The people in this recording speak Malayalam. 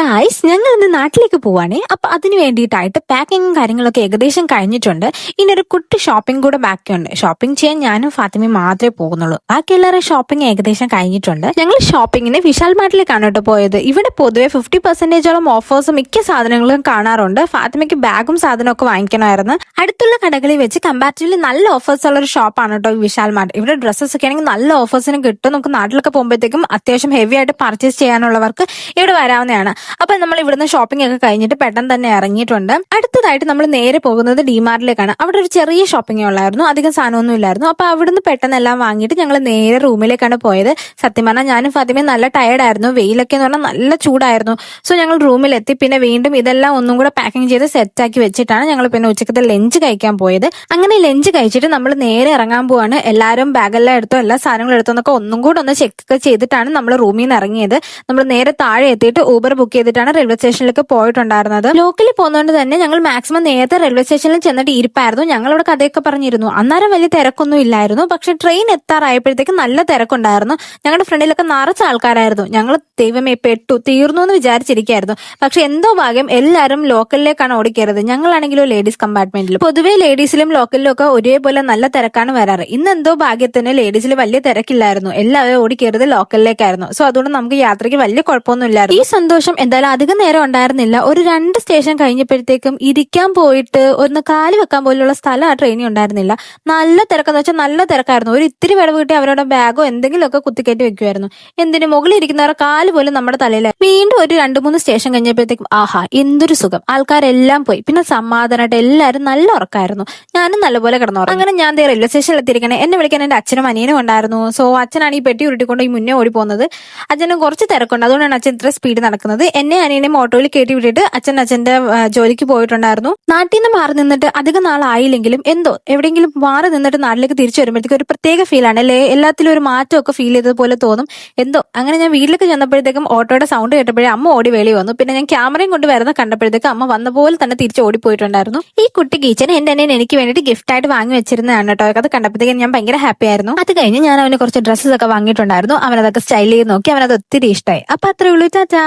ഗായ്സ് ഞങ്ങൾ ഇന്ന് നാട്ടിലേക്ക് പോവാണേ. അപ്പൊ അതിന് വേണ്ടിയിട്ടായിട്ട് പാക്കിങ്ങും കാര്യങ്ങളൊക്കെ ഏകദേശം കഴിഞ്ഞിട്ടുണ്ട്. ഇനി ഒരു കുട്ടി ഷോപ്പിംഗ് കൂടെ ബാക്കിയുണ്ട്. ഷോപ്പിംഗ് ചെയ്യാൻ ഞാനും ഫാത്തിമയും മാത്രമേ പോകുന്നുള്ളൂ. ബാക്കി എല്ലാവരും ഷോപ്പിംഗ് ഏകദേശം കഴിഞ്ഞിട്ടുണ്ട്. ഞങ്ങൾ ഷോപ്പിങ്ങിന് വിശാൽ മാർട്ടിലേക്കാണ് കേട്ടോ പോയത്. ഇവിടെ പൊതുവെ ഫിഫ്റ്റി പെർസെന്റേജോളം ഓഫേഴ്സ് മിക്ക സാധനങ്ങളും കാണാറുണ്ട്. ഫാത്തിമയ്ക്ക് ബാഗും സാധനമൊക്കെ വാങ്ങിക്കണമായിരുന്നു. അടുത്തുള്ള കടകളിൽ വെച്ച് കമ്പാരിറ്റീവ്ലി നല്ല ഓഫേഴ്സ് ഉള്ള ഒരു ഷോപ്പാണ് കേട്ടോ വിശാൽ മാർട്ട്. ഇവിടെ ഡ്രസ്സസ് ഒക്കെ ആണെങ്കിൽ നല്ല ഓഫേഴ്സിന് കിട്ടും. നമുക്ക് നാട്ടിലൊക്കെ പോകുമ്പോഴത്തേക്കും അത്യാവശ്യം ഹെവി ആയിട്ട് പർച്ചേസ് ചെയ്യാനുള്ളവർക്ക് ഇവിടെ വരാവുന്നതാണ്. അപ്പൊ നമ്മൾ ഇവിടുന്ന് ഷോപ്പിംഗ് ഒക്കെ കഴിഞ്ഞിട്ട് പെട്ടെന്ന് തന്നെ ഇറങ്ങിയിട്ടുണ്ട്. അടുത്തതായിട്ട് നമ്മൾ നേരെ പോകുന്നത് ഡിമാർട്ടിലേക്കാണ് അവിടെ ഒരു ചെറിയ ഷോപ്പിംഗ് ഉള്ളായിരുന്നു. അധികം സാധനമൊന്നും ഇല്ലായിരുന്നു. അപ്പൊ അവിടുന്ന് പെട്ടെന്ന് എല്ലാം വാങ്ങിയിട്ട് ഞങ്ങൾ നേരെ റൂമിലേക്കാണ് പോയത്. സത്യം പറഞ്ഞാൽ ഞാനും ഫാത്തിമയും നല്ല ടയർഡായിരുന്നു വെയിലൊക്കെ എന്ന് പറഞ്ഞാൽ നല്ല ചൂടായിരുന്നു. സോ ഞങ്ങൾ റൂമിലെത്തി. പിന്നെ വീണ്ടും ഇതെല്ലാം ഒന്നും കൂടെ പാക്കിംഗ് ചെയ്ത് സെറ്റ് ആക്കി വെച്ചിട്ടാണ് ഞങ്ങൾ പിന്നെ ഉച്ചക്കത്തെ ലഞ്ച് കഴിക്കാൻ പോയത്. അങ്ങനെ ലഞ്ച് കഴിച്ചിട്ട് നമ്മൾ നേരെ ഇറങ്ങാൻ പോവാണ്. എല്ലാവരും ബാഗെല്ലാം എടുത്തോ എല്ലാ സാധനങ്ങളും എടുത്തോ എന്നൊക്കെ ഒന്നും കൂടെ ഒന്ന് ചെക്ക് ഒക്കെ ചെയ്തിട്ടാണ് നമ്മൾ റൂമിൽ നിന്ന് ഇറങ്ങിയത്. നമ്മൾ നേരെ താഴെ എത്തിയിട്ട് ഊബർ ബുക്ക് ചെയ്തിട്ടാണ് റെയിൽവേ സ്റ്റേഷനിലേക്ക് പോയിട്ടുണ്ടായിരുന്നത്. ലോക്കലിൽ പോകുന്നതുകൊണ്ട് തന്നെ ഞങ്ങൾ മാക്സിമം നേരത്തെ റെയിൽവേ സ്റ്റേഷനിൽ ചെന്നിട്ട് ഇരിപ്പായിരുന്നു. ഞങ്ങൾ അവിടെ കഥയൊക്കെ പറഞ്ഞിരുന്നു. അന്നേരം വലിയ തിരക്കൊന്നും ഇല്ലായിരുന്നു. പക്ഷെ ട്രെയിൻ എത്താറായപ്പോഴത്തേക്ക് നല്ല തിരക്കുണ്ടായിരുന്നു. ഞങ്ങളുടെ ഫ്രണ്ടിലൊക്കെ നിറച്ച ആൾക്കാരായിരുന്നു. ഞങ്ങൾ ദൈവമേ പെട്ടു തീർന്നു എന്ന് വിചാരിച്ചിരിക്കായിരുന്നു. പക്ഷെ എന്തോ ഭാഗ്യം എല്ലാവരും ലോക്കലിലേക്കാണ് ഓടിക്കരുത് ഞങ്ങളാണെങ്കിലും ലേഡീസ് കമ്പാർട്ട്മെന്റിൽ പൊതുവേ ലേഡീസിലും ലോക്കലിലും ഒക്കെ ഒരേപോലെ നല്ല തിരക്കാണ് വരാറ്. ഇന്ന് എന്തോ ഭാഗ്യത്തിന് ലേഡീസിൽ വലിയ തിരക്കില്ലായിരുന്നു. എല്ലാവരും ഓടിക്കരുത് ലോക്കലിലേക്കായിരുന്നു സോ അതുകൊണ്ട് നമുക്ക് യാത്രയ്ക്ക് വലിയ കുഴപ്പമൊന്നുമില്ലായിരുന്നു ഈ സന്തോഷം എന്തായാലും അധികം നേരം ഉണ്ടായിരുന്നില്ല. ഒരു രണ്ട് സ്റ്റേഷൻ കഴിഞ്ഞപ്പോഴത്തേക്കും ഇരിക്കാൻ പോയിട്ട് ഒന്ന് കാൽ വെക്കാൻ പോലുള്ള സ്ഥലം ആ ട്രെയിനിൽ ഉണ്ടായിരുന്നില്ല. നല്ല തിരക്കെന്ന് വെച്ചാൽ നല്ല തിരക്കായിരുന്നു. ഒരു ഇത്തിരി വിടവ് കിട്ടി അവരുടെ ബാഗോ എന്തെങ്കിലുമൊക്കെ കുത്തിക്കയറ്റി വെക്കുമായിരുന്നു എന്തിനു മുകളിൽ ഇരിക്കുന്നവരുടെ കാൽ പോലും നമ്മുടെ തലയിൽ വീണ്ടും ഒരു രണ്ട് മൂന്ന് സ്റ്റേഷൻ കഴിഞ്ഞപ്പോഴത്തേക്കും ആഹാ എന്തൊരു സുഖം. ആൾക്കാരെല്ലാം പോയി. പിന്നെ സമാധാനമായിട്ട് എല്ലാവരും നല്ല ഉറക്കായിരുന്നു. ഞാനും നല്ലപോലെ കിടന്നു അങ്ങനെ ഞാൻ റെയിൽവേ സ്റ്റേഷനിൽ എത്തിയിരിക്കണേ. എന്നെ വിളിക്കാൻ എന്റെ അച്ഛനും അനിയനും ഉണ്ടായിരുന്നു. സോ അച്ഛനാണ് ഈ പെട്ടി ഉരുട്ടിക്കൊണ്ട് ഈ മുന്നേ ഓടി പോകുന്നത് അച്ഛനും കുറച്ച് തിരക്കുണ്ട്. അതുകൊണ്ടാണ് അച്ഛൻ ഇത്ര സ്പീഡ് നടക്കുന്നത്. എന്നെ അനിയനെയും ഓട്ടോയിൽ കയറ്റി വിട്ടിട്ട് അച്ഛൻ അച്ഛന്റെ ജോലിക്ക് പോയിട്ടുണ്ടായിരുന്നു. നാട്ടിൽ നിന്ന് മാറി നിന്നിട്ട് അധികം നാളായില്ലെങ്കിലും എന്തോ എവിടെയെങ്കിലും മാറി നിന്നിട്ട് നാട്ടിലേക്ക് തിരിച്ചു വരുമ്പോഴത്തേക്ക് ഒരു പ്രത്യേക ഫീലാണ് അല്ലേ? എല്ലാത്തിലും ഒരു മാറ്റമൊക്കെ ഫീൽ ചെയ്തതുപോലെ തോന്നും. എന്തോ അങ്ങനെ ഞാൻ വീട്ടിലേക്ക് ചെന്നപ്പോഴത്തേക്കും ഓട്ടോയുടെ സൗണ്ട് കേട്ടപ്പോഴേ അമ്മ ഓടി വെളി വന്നു. പിന്നെ ഞാൻ ക്യാമറയും കൊണ്ട് വരുന്ന കണ്ടപ്പോഴത്തേക്ക് അമ്മ വന്ന പോലെ തന്നെ തിരിച്ച് ഓടിപ്പോയിട്ടുണ്ടായിരുന്നു. ഈ കുട്ടി കീച്ചൻ എന്റെ അനിയൻ എനിക്ക് വേണ്ടിയിട്ട് ഗിഫ്റ്റ് ആയിട്ട് വാങ്ങി വെച്ചിരുന്നതാണ് കേട്ടോ. അത് കണ്ടപ്പോഴത്തേക്കും ഞാൻ ഭയങ്കര ഹാപ്പി ആയിരുന്നു. അത് കഴിഞ്ഞ് ഞാൻ അവന് കുറച്ച് ഡ്രസ്സസ് ഒക്കെ വാങ്ങിയിട്ടുണ്ടായിരുന്നു. അവനതൊക്കെ സ്റ്റൈൽ ചെയ്ത് നോക്കി. അവനത് ഒത്തിരി ഇഷ്ടമായി അപ്പൊ അത്രേ ഉള്ളൂ. ചാച്ചാ